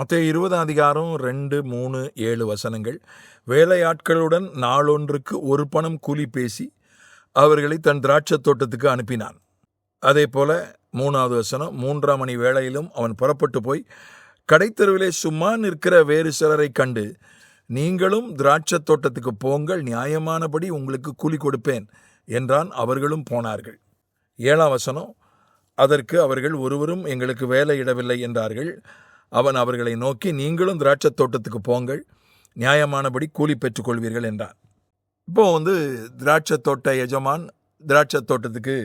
மற்ற இருபதாம் அதிகாரம் ரெண்டு மூணு ஏழு வசனங்கள். வேலையாட்களுடன் நாளொன்றுக்கு ஒரு பணம் கூலி பேசி அவர்களை தன் திராட்சைத் தோட்டத்துக்கு அனுப்பினான். அதே போல மூணாவது வசனம் மூன்றாம் மணி வேளையிலும் அவன் புறப்பட்டு போய் கடைத்தெருவிலே சும்மா நிற்கிற வேறு சிலரை கண்டு நீங்களும் திராட்சைத் தோட்டத்துக்கு போங்கள் நியாயமானபடி உங்களுக்கு கூலி கொடுப்பேன் என்றான். அவர்களும் போனார்கள். ஏழாம் வசனம் அதற்கு அவர்கள் ஒருவரும் எங்களுக்கு வேலையிடவில்லை என்றார்கள். அவன் அவர்களை நோக்கி நீங்களும் திராட்சை தோட்டத்துக்கு போங்கள். நியாயமானபடி கூலி பெற்றுக்கொள்வீர்கள் என்றான். இப்போ வந்து திராட்சை தோட்ட எஜமான் திராட்சை தோட்டத்துக்கு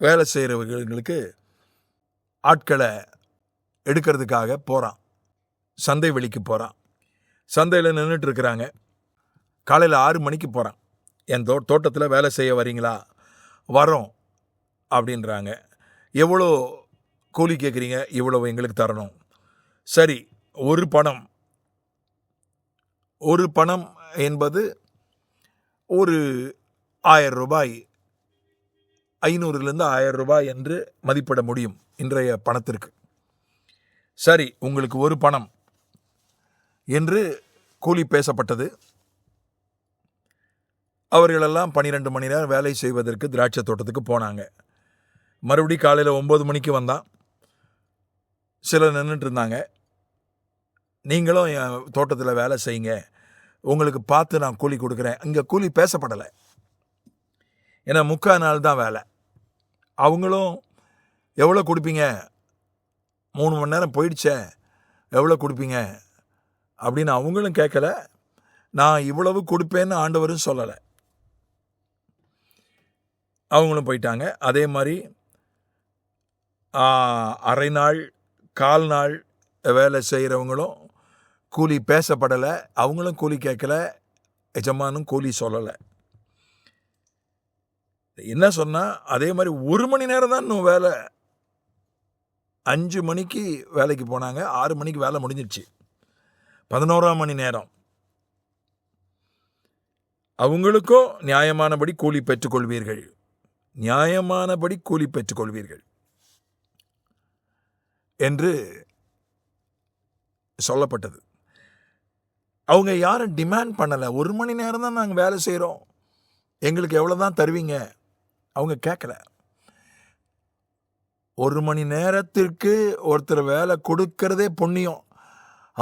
வேலை செய்கிறவர்களுக்கு ஆட்களை எடுக்கிறதுக்காக போகிறான் சந்தை வெளிக்கு போகிறான் சந்தையில் நின்றுட்டு இருக்கிறாங்க. காலையில் ஆறு மணிக்கு போகிறான் என் தோ தோட்டத்தில் வேலை செய்ய வரீங்களா? வரோம் அப்படின்றாங்க. எவ்வளோ கூலி கேட்குறீங்க? இவ்வளோ எங்களுக்கு தரணும். சரி ஒரு பணம். ஒரு பணம் என்பது ஒரு ஆயிரம் ரூபாய். ஐநூறுலேருந்து ஆயிரம் ரூபாய் என்று மதிப்பிட முடியும் இன்றைய பணத்திற்கு. சரி உங்களுக்கு ஒரு பணம் என்று கூலி பேசப்பட்டது. அவர்களெல்லாம் பன்னிரெண்டு மணி நேரம் வேலை செய்வதற்கு திராட்சை தோட்டத்துக்கு போனாங்க. மறுபடி காலையில் ஒம்பது மணிக்கு வந்தான். சிலர் நின்றுட்டு இருந்தாங்க. நீங்களும் என் தோட்டத்தில் வேலை செய்யுங்க. உங்களுக்கு பார்த்து நான் கூலி கொடுக்குறேன். இங்கே கூலி பேசப்படலை. ஏன்னா முக்கால் நாள் தான் வேலை. அவங்களும் எவ்வளோ கொடுப்பீங்க? மூணு மணி நேரம் போயிடுச்சே. எவ்வளோ கொடுப்பீங்க? அப்படின்னு அவங்களும் கேட்கல. நான் இவ்வளவு கொடுப்பேன்னு ஆண்டவரும் சொல்லலை. அவங்களும் போயிட்டாங்க. அதே மாதிரி அரை நாள் கால் நாள் வேலை செய்கிறவங்களும் கூலி பேசப்படலை அவங்களும் கூலி கேட்கல எஜமானும் கூலி சொல்லலை. என்ன சொன்னால் அதே மாதிரி ஒரு மணி நேரம் தான் இன்னும் வேலை. அஞ்சு மணிக்கு வேலைக்கு போனாங்க ஆறு மணிக்கு வேலை முடிஞ்சிடுச்சு பதினோராம் மணி நேரம். அவங்களுக்கும் நியாயமானபடி கூலி பெற்றுக்கொள்வீர்கள். நியாயமானபடி கூலி பெற்றுக்கொள்வீர்கள். என்று சொல்லப்பட்டது. அவங்க யாரும் டிமாண்ட் பண்ணலை. ஒரு மணி நேரம் தான் நாங்கள் வேலை செய்கிறோம் எங்களுக்கு எவ்வளோ தான் தருவீங்க? அவங்க கேட்கல ஒரு மணி நேரத்திற்கு ஒருத்தர் வேலை கொடுக்கறதே புண்ணியம்.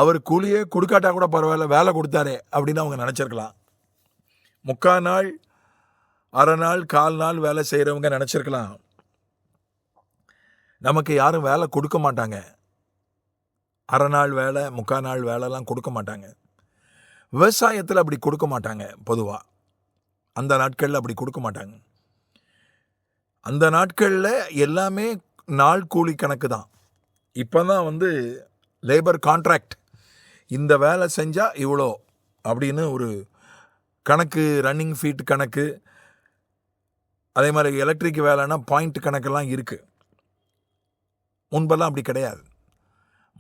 அவர் கூலியே கொடுக்காட்டா கூட பரவாயில்ல வேலை கொடுத்தாரே அப்படின்னு அவங்க நினச்சிருக்கலாம். முக்கால் நாள் அரை நாள் கால் நாள் வேலை செய்கிறவங்க நினச்சிருக்கலாம். நமக்கு யாரும் வேலை கொடுக்க மாட்டாங்க. அரை நாள் வேலை முக்கால் நாள் வேலைலாம் கொடுக்க மாட்டாங்க. விவசாயத்தில் அப்படி கொடுக்க மாட்டாங்க பொதுவாக அந்த நாட்களில் அப்படி கொடுக்க மாட்டாங்க. அந்த நாட்களில் எல்லாமே நாள் கூலி கணக்கு தான். இப்போ தான் வந்து லேபர் கான்ட்ராக்ட் இந்த வேலை செஞ்சால் இவ்வளோ அப்படின்னு ஒரு கணக்கு ரன்னிங் ஃபீட் கணக்கு அதே மாதிரி எலக்ட்ரிக் வேலைன்னா பாயிண்ட் கணக்கெல்லாம் இருக்குது முன்பெல்லாம் அப்படி கிடையாது.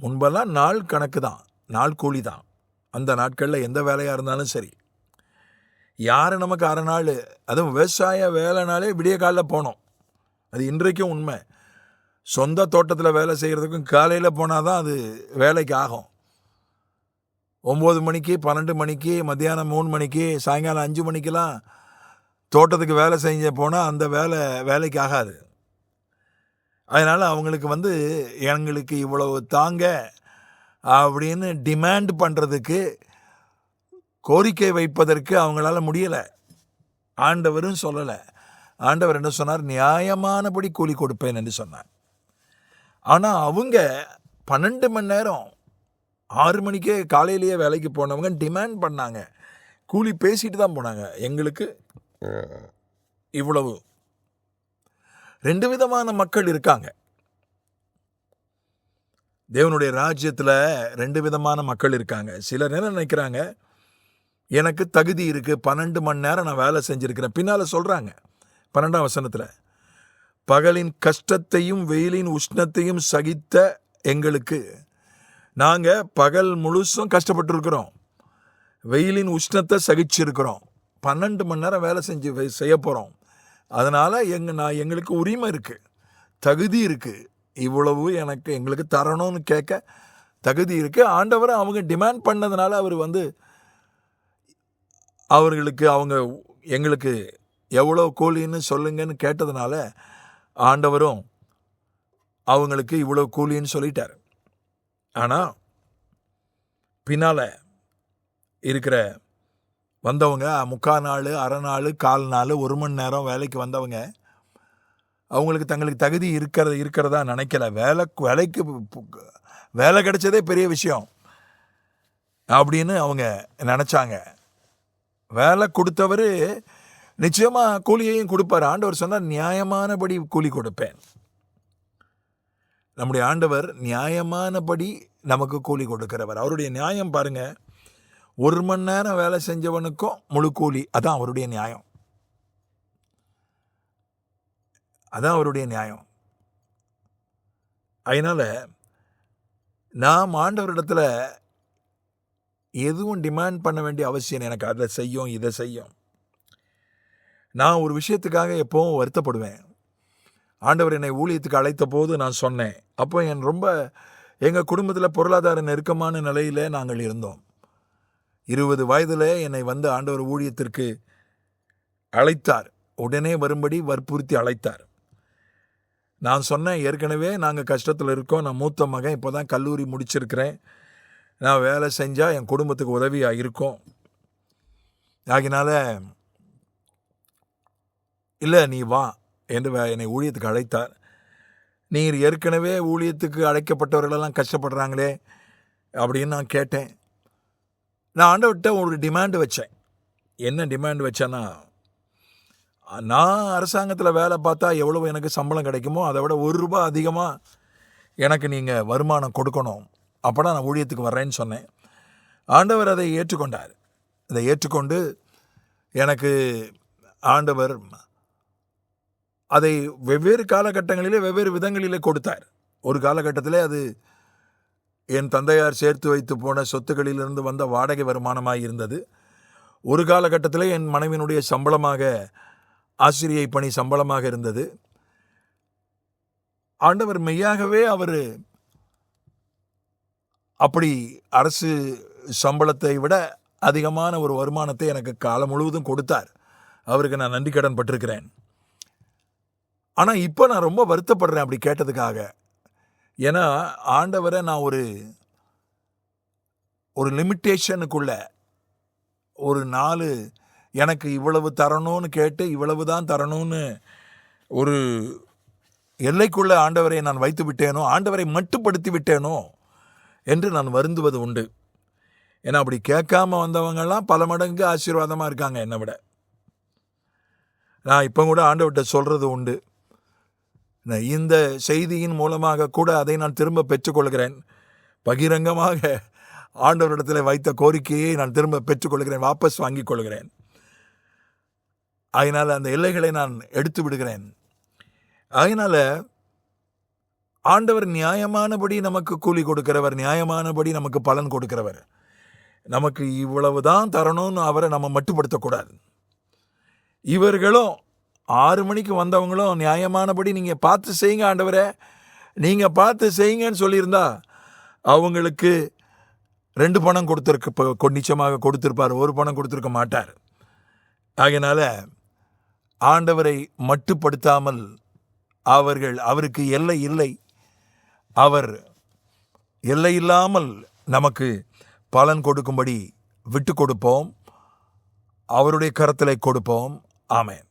முன்பெல்லாம் நாள் கணக்கு தான் நாள் கூலி தான். அந்த நாட்களில் எந்த வேலையாக இருந்தாலும் சரி. யார் நமக்கு அரை நாள் அதுவும் விவசாய வேலைனாலே விடிய காலில் போனோம். அது இன்றைக்கும் உண்மை. சொந்த தோட்டத்தில் வேலை செய்கிறதுக்கும் காலையில் போனால் தான் அது வேலைக்கு ஆகும். ஒம்பது மணிக்கு பன்னெண்டு மணிக்கு மத்தியானம் மூணு மணிக்கு சாயங்காலம் அஞ்சு மணிக்கெலாம் தோட்டத்துக்கு வேலை செஞ்ச போனால் அந்த வேலை வேலைக்கு ஆகாது. அதனால் அவங்களுக்கு வந்து எங்களுக்கு இவ்வளவு தாங்க அப்படின்னு டிமாண்ட் பண்ணுறதுக்கு கோரிக்கை வைப்பதற்கு அவங்களால முடியலை. ஆண்டவரும் சொல்லலை. ஆண்டவர் என்ன சொன்னார்? நியாயமானபடி கூலி கொடுப்பேன் என்று சொன்னார். ஆனால் அவங்க பன்னெண்டு மணி நேரம் ஆறு மணிக்கே காலையிலேயே வேலைக்கு போனவங்க டிமாண்ட் பண்ணாங்க. கூலி பேசிட்டு தான் போனாங்க. எங்களுக்கு இவ்வளவு. ரெண்டு விதமான மக்கள் இருக்காங்க. தேவனுடைய ராஜ்யத்தில் ரெண்டு விதமான மக்கள் இருக்காங்க. சிலர் என்ன நினைக்கிறாங்க? எனக்கு தகுதி இருக்குது பன்னெண்டு மணி நேரம் நான் வேலை செஞ்சுருக்கிறேன். பின்னால் சொல்கிறாங்க பன்னெண்டாம் வசனத்தில் பகலின் கஷ்டத்தையும் வெயிலின் உஷ்ணத்தையும் சகித்த எங்களுக்கு நாங்கள் பகல் முழுசும் கஷ்டப்பட்டுருக்குறோம். வெயிலின் உஷ்ணத்தை சகிச்சிருக்கிறோம். பன்னெண்டு மணி நேரம் வேலை செஞ்சு செய்ய போகிறோம் அதனால் எங்கள் நான் எங்களுக்கு உரிமை இருக்குது தகுதி இருக்குது இவ்வளவு எனக்கு எங்களுக்கு தரணும்னு கேட்க தகுதி இருக்குது ஆண்டவரை அவங்க டிமாண்ட் பண்ணதுனால அவர் வந்து அவர்களுக்கு அவங்க எங்களுக்கு எவ்வளோ கூலின்னு சொல்லுங்கன்னு கேட்டதுனால ஆண்டவரும் அவங்களுக்கு இவ்வளோ கூலின்னு சொல்லிட்டார். ஆனால் பின்னால் இருக்கிற வந்தவங்க முக்கால் நாள் அரை நாள் கால் நாள் ஒரு மணி நேரம் வேலைக்கு வந்தவங்க அவங்களுக்கு தங்களுக்கு தகுதி இருக்கிறது இருக்கிறதா நினைக்கல. வேலை வேலைக்கு வேலை கிடைச்சதே பெரிய விஷயம். அப்படின்னு அவங்க நினச்சாங்க. வேலை கொடுத்தவர் நிச்சயமாக கூலியையும் கொடுப்பார். ஆண்டவர் சொன்னால் நியாயமானபடி கூலி கொடுப்பேன். நம்முடைய ஆண்டவர் நியாயமானபடி நமக்கு கூலி கொடுக்கிறவர். அவருடைய நியாயம் பாருங்கள் ஒரு மணி நேரம் வேலை செஞ்சவனுக்கும் முழு கூலி. அதான் அவருடைய நியாயம். அதான் அவருடைய நியாயம். அதனால நாம் ஆண்டவரிடத்தில் எதுவும் டிமாண்ட் பண்ண வேண்டிய அவசியம் எனக்கு அதை செய்யும் இதை செய்யும். நான் ஒரு விஷயத்துக்காக எப்போவும் வருத்தப்படுவேன். ஆண்டவர் என்னை ஊழியத்துக்கு அழைத்த போது நான் சொன்னேன். அப்போ என் ரொம்ப எங்கள் குடும்பத்தில் பொருளாதார நெருக்கமான நிலையில் நாங்கள் இருந்தோம். இருபது வயதில் என்னை வந்து ஆண்டவர் ஊழியத்திற்கு அழைத்தார். உடனே வரும்படி வற்புறுத்தி அழைத்தார். நான் சொன்னேன் ஏற்கனவே நாங்கள் கஷ்டத்தில் இருக்கோம். நான் மூத்த மகன் இப்போ தான் கல்லூரி முடிச்சிருக்கிறேன். நான் வேலை செஞ்சால் என் குடும்பத்துக்கு உதவியாக இருக்கும். ஆகினால இல்லை நீ வா என்று என்னை ஊழியத்துக்கு அழைத்தார். நீர் ஏற்கனவே ஊழியத்துக்கு அழைக்கப்பட்டவர்களெல்லாம் கஷ்டப்படுறாங்களே அப்படின்னு நான் கேட்டேன். நான் ஆண்டவர்கிட்ட ஒரு டிமாண்ட் வச்சேன். என்ன டிமாண்ட் வச்சேன்னா நான் அரசாங்கத்தில் வேலை பார்த்தா எவ்வளோ எனக்கு சம்பளம் கிடைக்குமோ அதை விட ஒரு ரூபா அதிகமாக எனக்கு நீங்கள் வருமானம் கொடுக்கணும். அப்போனா நான் ஊழியத்துக்கு வர்றேன்னு சொன்னேன். ஆண்டவர் அதை ஏற்றுக்கொண்டார். அதை ஏற்றுக்கொண்டு எனக்கு ஆண்டவர் அதை வெவ்வேறு காலகட்டங்களிலே வெவ்வேறு விதங்களிலே கொடுத்தார். ஒரு காலகட்டத்திலே அது என் தந்தையார் சேர்த்து வைத்து போன சொத்துக்களிலிருந்து வந்த வாடகை வருமானமாக இருந்தது. ஒரு காலகட்டத்தில் என் மனைவியினுடைய சம்பளமாக ஆசிரியை பணி சம்பளமாக இருந்தது. ஆண்டவர் மெய்யாகவே அவர் அப்படி அரசு சம்பளத்தை விட அதிகமான ஒரு வருமானத்தை எனக்கு காலம் முழுவதும் கொடுத்தார். அவருக்கு நான் நன்றி கடன் பட்டிருக்கிறேன். ஆனால் இப்போ நான் ரொம்ப வருத்தப்படுறேன் அப்படி கேட்டதுக்காக. ஏன்னா ஆண்டவரை நான் ஒரு ஒரு லிமிட்டேஷனுக்குள்ள ஒரு நாலு எனக்கு இவ்வளவு தரணும்னு கேட்டு இவ்வளவு தான் தரணும்னு ஒரு எல்லைக்குள்ள ஆண்டவரை நான் வைத்து விட்டேனோ ஆண்டவரை மட்டுப்படுத்தி விட்டேனோ என்று நான் வருந்துவது உண்டு. ஏன்னா அப்படி கேட்காம வந்தவங்கெல்லாம் பல மடங்கு ஆசீர்வாதமாக இருக்காங்க என்னை விட. நான் இப்போ கூட ஆண்டவர்கிட்ட சொல்கிறது உண்டு. நான் இந்த செய்தியின் மூலமாக கூட அதை நான் திரும்ப பெற்றுக்கொள்கிறேன். பகிரங்கமாக ஆண்டவரிடத்தில் வைத்த கோரிக்கையை நான் திரும்ப பெற்றுக்கொள்கிறேன் வாபஸ் வாங்கிக் கொள்கிறேன். அதனால் அந்த எல்லைகளை நான் எடுத்து விடுகிறேன். அதனால் ஆண்டவர் நியாயமானபடி நமக்கு கூலி கொடுக்கிறவர் நியாயமானபடி நமக்கு பலன் கொடுக்கிறவர். நமக்கு இவ்வளவு தான் தரணும்னு அவரை நம்ம மட்டுப்படுத்தக்கூடாது. இவர்களும் ஆறு மணிக்கு வந்தவங்களும் நியாயமானபடி நீங்கள் பார்த்து செய்யுங்க ஆண்டவரை. நீங்கள் பார்த்து செய்யுங்கன்னு சொல்லியிருந்தா அவங்களுக்கு ரெண்டு பணம் கொடுத்துருக்க இப்போ கொ- நிச்சயமாக கொடுத்துருப்பார் ஒரு பணம் கொடுத்துருக்க மாட்டார். ஆகையினால ஆண்டவரை மட்டுப்படுத்தாமல் அவர்கள் அவருக்கு எல்லை இல்லை. அவர் எல்லை இல்லாமல் நமக்கு பலன் கொடுக்கும்படி விட்டு கொடுப்போம். அவருடைய கரத்தில் கொடுப்போம். ஆமேன்.